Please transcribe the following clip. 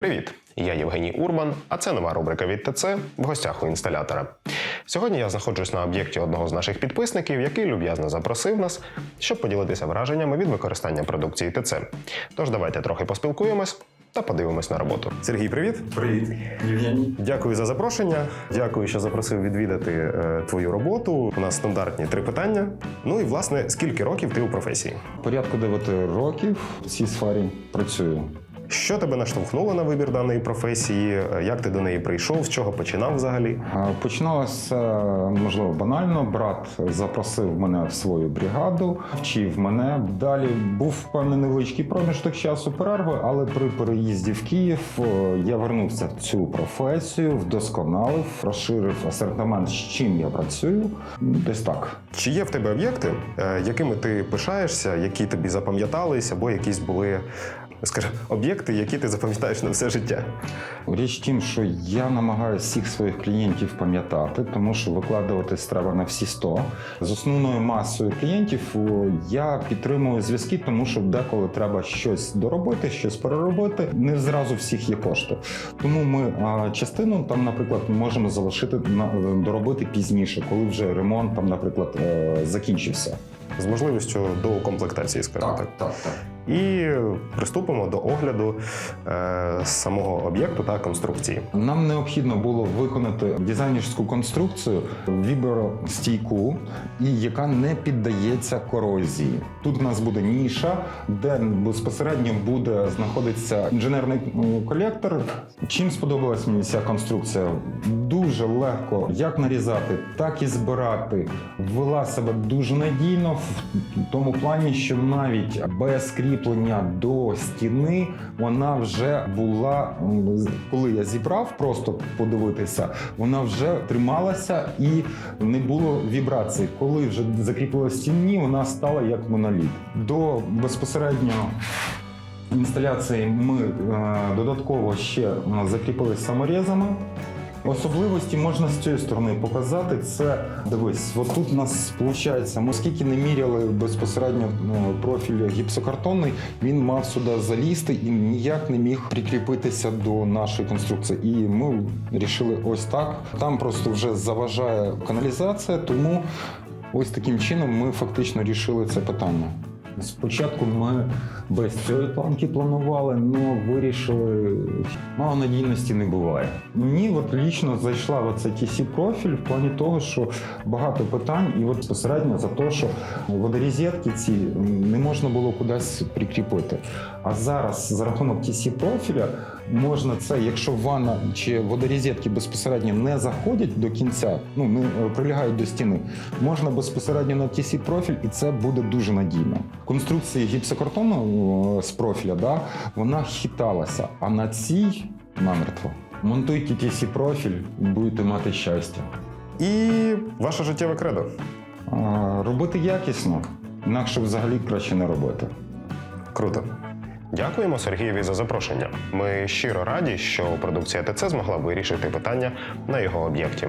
Привіт! Я Євгеній Урбан, а це нова рубрика від ТЦ в гостях у інсталятора. Сьогодні я знаходжусь на об'єкті одного з наших підписників, який люб'язно запросив нас, щоб поділитися враженнями від використання продукції ТЦ. Тож давайте трохи поспілкуємось та подивимось на роботу. Сергій, привіт! Привіт, Євгеній. Дякую за запрошення. Дякую, що запросив відвідати е, твою роботу. У нас стандартні три питання. Ну і власне, скільки років ти у професії? Порядку 9 років в цій сфері працюю. Що тебе наштовхнуло на вибір даної професії? Як ти до неї прийшов? З чого починав взагалі? Починалося, можливо, банально. Брат запросив мене в свою бригаду, вчив мене. Далі був певний невеличкий проміжок часу перерви, але при переїзді в Київ я вернувся в цю професію, вдосконалив, розширив асортимент, з чим я працюю. Десь так. Чи є в тебе об'єкти, е, якими ти пишаєшся, які тобі запам'ятались, або якісь були, скажімо, об'єкти, які ти запам'ятаєш на все життя? Річ тім, що я намагаюся всіх своїх клієнтів пам'ятати, тому що викладуватись треба на всі 100. З основною масою клієнтів я підтримую зв'язки, тому що деколи треба щось доробити, щось переробити. Не зразу всіх є кошти. Тому ми частину там, наприклад, можемо залишити доробити пізніше, коли вже ремонт там, наприклад, е, закінчився. З можливістю до комплектації, скажімо так. так, так. І приступимо до огляду е, самого об'єкту та конструкції. Нам необхідно було виконати дизайнерську конструкцію вібростійку, і яка не піддається корозії. Тут у нас буде ніша, де безпосередньо буде знаходитися інженерний колектор. Чим сподобалась мені ця конструкція? Дуже легко як нарізати, так і збирати. Ввела себе дуже надійно в тому плані, що навіть без кріплення до стіни вона вже була, коли я зібрав, просто подивитися, вона вже трималася і не було вібрацій. Коли вже закріпила стіні, вона стала як моноліт. До безпосередньо інсталяції ми е, додатково ще е, закріпили саморізами. Особливості можна з цієї сторони показати. Це дивись, от тут у нас виходить, ми скільки не міряли безпосередньо ну, профіль гіпсокартонний, він мав сюди залізти і ніяк не міг прикріпитися до нашої конструкції. І ми вирішили ось так. Там просто вже заважає каналізація, тому ось таким чином ми фактично рішили це питання. Спочатку ми без цієї планки планували, але вирішили, мало надійності не буває. Мені от лічно зайшла оця TC профіль в плані того, що багато питань, і от безпосередньо за те, що водорізетки ці не можна було кудись прикріпити. А зараз за рахунок TC профіля можна це, якщо ванна чи водорізетки безпосередньо не заходять до кінця, ну не е, прилягають до стіни, можна безпосередньо на TC профіль, і це буде дуже надійно. Конструкції гіпсокартону з профіля, да, вона хиталася, а на цій намертво. Монтуйте TC профіль, будете мати щастя. І ваше життєве кредо. А, робити якісно, інакше взагалі краще не робити. Круто. Дякуємо Сергієві за запрошення. Ми щиро раді, що продукція ТЦ змогла вирішити питання на його об'єкті.